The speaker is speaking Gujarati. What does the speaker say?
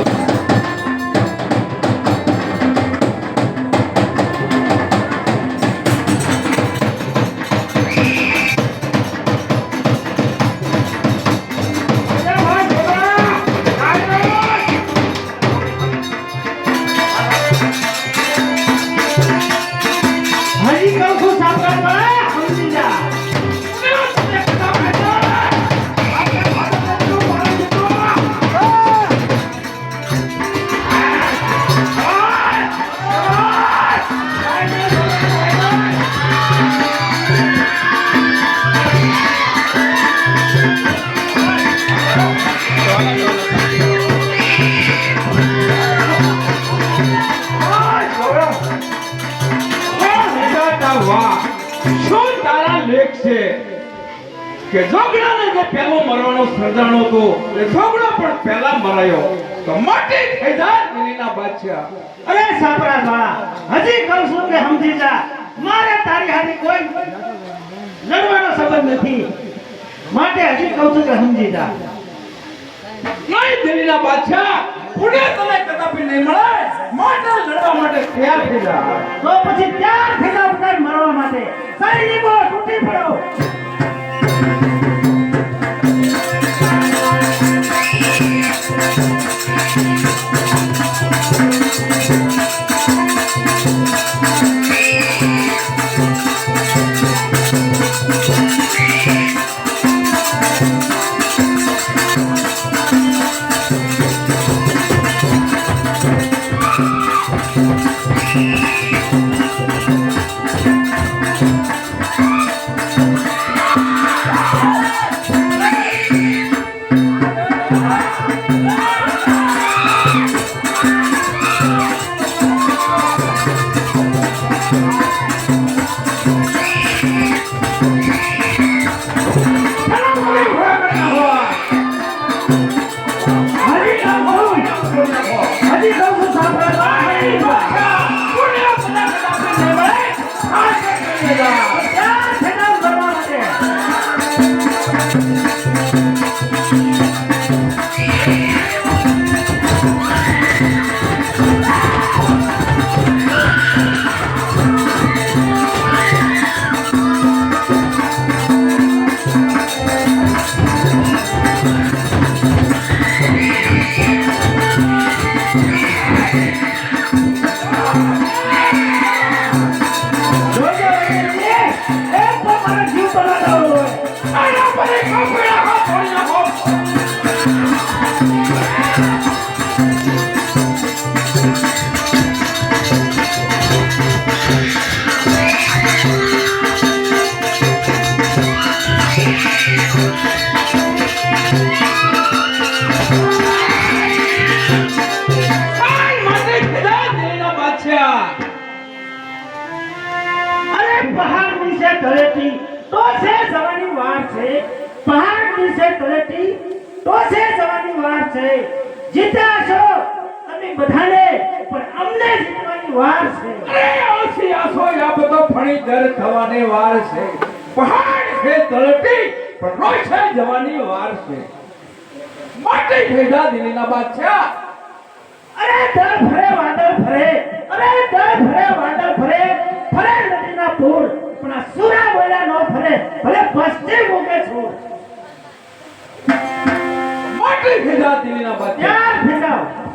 હજી છે કે જોગડાને જે પહેલો મરવાનો સર્જાણો હતો, એ જોગડો પણ પહેલા મરાયો. તો મોટી થઈ જાય દિલ્હીના બાદશાહ. અરે સાપરા વાળા હજી કહું છું કે સમજી જા, મારે તારી હાથે કોઈ લડવાનો સંબંધ નથી. માટે હજી કહું છું કે સમજી જા. નહીં દિલ્હીના બાદશાહ, પુણે તમે કદાપી નહીં મળે. માટે તૈયાર થઈ જા તો પછી તૈયાર થઈ જા મરવા માટે. સૈનિકો તૂટી પડો. એ એક તો તળેટી તો છે જવાની વાર છે. પહાડ છે તળેટી તો છે જવાની વાર છે. જીતા છો અમે બધાને પણ અમને જીતવાની વાર છે. અરે ઓછી આસો આ બધો ફણી દર થવાની વાર છે. પહાડ છે તળટી પણ છે જવાની વાર છે. માટે ભેગા દિલ્હીના બાદશાહ. અરે દર ભરે વાદળ ભરે. અરે દર ભરે વાદળ ભરે. માટે ભેગા દિલ્હીના બાદશાહ ત્યાર